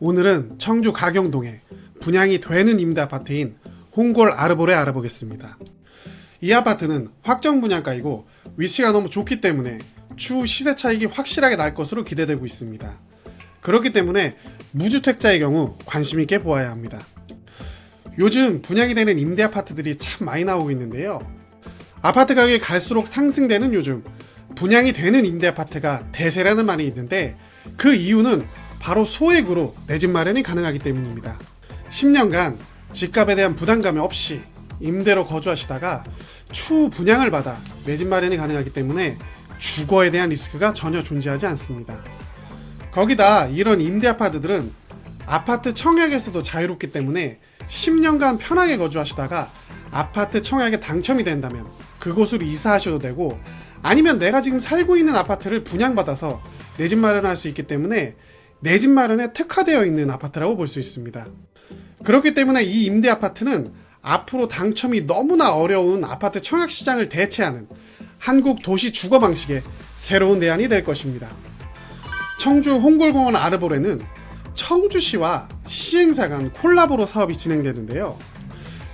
오늘은 청주 가경동에 분양이 되는 임대 아파트인 홍골 아르볼에 알아보겠습니다. 이 아파트는 확정 분양가이고 위치가 너무 좋기 때문에 추후 시세 차익이 확실하게 날 것으로 기대되고 있습니다. 그렇기 때문에 무주택자의 경우 관심 있게 보아야 합니다. 요즘 분양이 되는 임대 아파트들이 참 많이 나오고 있는데요. 아파트 가격이 갈수록 상승되는 요즘 분양이 되는 임대 아파트가 대세라는 말이 있는데 그 이유는 바로 소액으로 내 집 마련이 가능하기 때문입니다. 10년간 집값에 대한 부담감이 없이 임대로 거주하시다가 추후 분양을 받아 내 집 마련이 가능하기 때문에 주거에 대한 리스크가 전혀 존재하지 않습니다. 거기다 이런 임대 아파트들은 아파트 청약에서도 자유롭기 때문에 10년간 편하게 거주하시다가 아파트 청약에 당첨이 된다면 그곳으로 이사하셔도 되고 아니면 내가 지금 살고 있는 아파트를 분양받아서 내 집 마련할 수 있기 때문에 내 집 마련에 특화되어 있는 아파트라고 볼 수 있습니다. 그렇기 때문에 이 임대 아파트는 앞으로 당첨이 너무나 어려운 아파트 청약 시장을 대체하는 한국 도시 주거 방식의 새로운 대안이 될 것입니다. 청주 홍골공원 아르볼에는 청주시와 시행사 간 콜라보로 사업이 진행되는데요.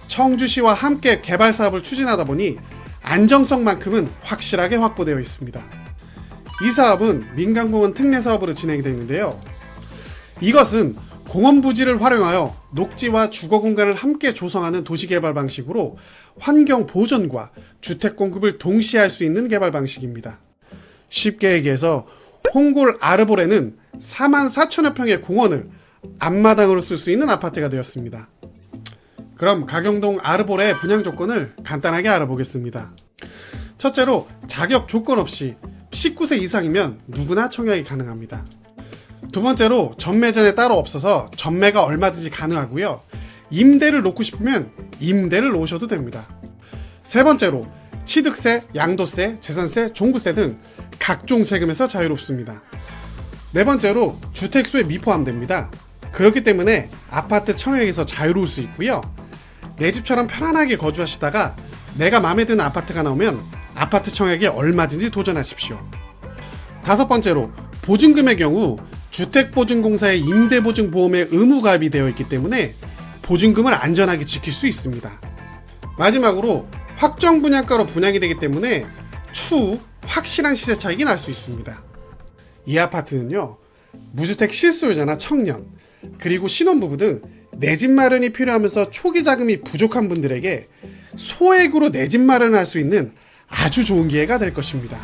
청주시와 함께 개발 사업을 추진하다 보니 안정성만큼은 확실하게 확보되어 있습니다. 이 사업은 민간공원 특례 사업으로 진행이 되는데요. 이것은 공원 부지를 활용하여 녹지와 주거 공간을 함께 조성하는 도시 개발 방식으로 환경 보존과 주택 공급을 동시에 할 수 있는 개발 방식입니다. 쉽게 얘기해서 홍골 아르볼에는 4만 4천여 평의 공원을 앞마당으로 쓸 수 있는 아파트가 되었습니다. 그럼 가경동 아르볼의 분양 조건을 간단하게 알아보겠습니다. 첫째로 자격 조건 없이 19세 이상이면 누구나 청약이 가능합니다. 두 번째로 전매전에 따로 없어서 전매가 얼마든지 가능하고요. 임대를 놓고 싶으면 임대를 놓으셔도 됩니다. 세 번째로 취득세, 양도세, 재산세, 종부세 등 각종 세금에서 자유롭습니다. 네 번째로 주택수에 미포함됩니다. 그렇기 때문에 아파트 청약에서 자유로울 수 있고요. 내 집처럼 편안하게 거주하시다가 내가 마음에 드는 아파트가 나오면 아파트 청약에 얼마든지 도전하십시오. 다섯 번째로 보증금의 경우 주택보증공사의 임대보증보험에 의무가입이 되어 있기 때문에 보증금을 안전하게 지킬 수 있습니다. 마지막으로 확정 분양가로 분양이 되기 때문에 추후 확실한 시세 차익이 날 수 있습니다. 이 아파트는요, 무주택 실수요자나 청년, 그리고 신혼부부 등 내 집 마련이 필요하면서 초기 자금이 부족한 분들에게 소액으로 내 집 마련을 할수 있는 아주 좋은 기회가 될 것입니다.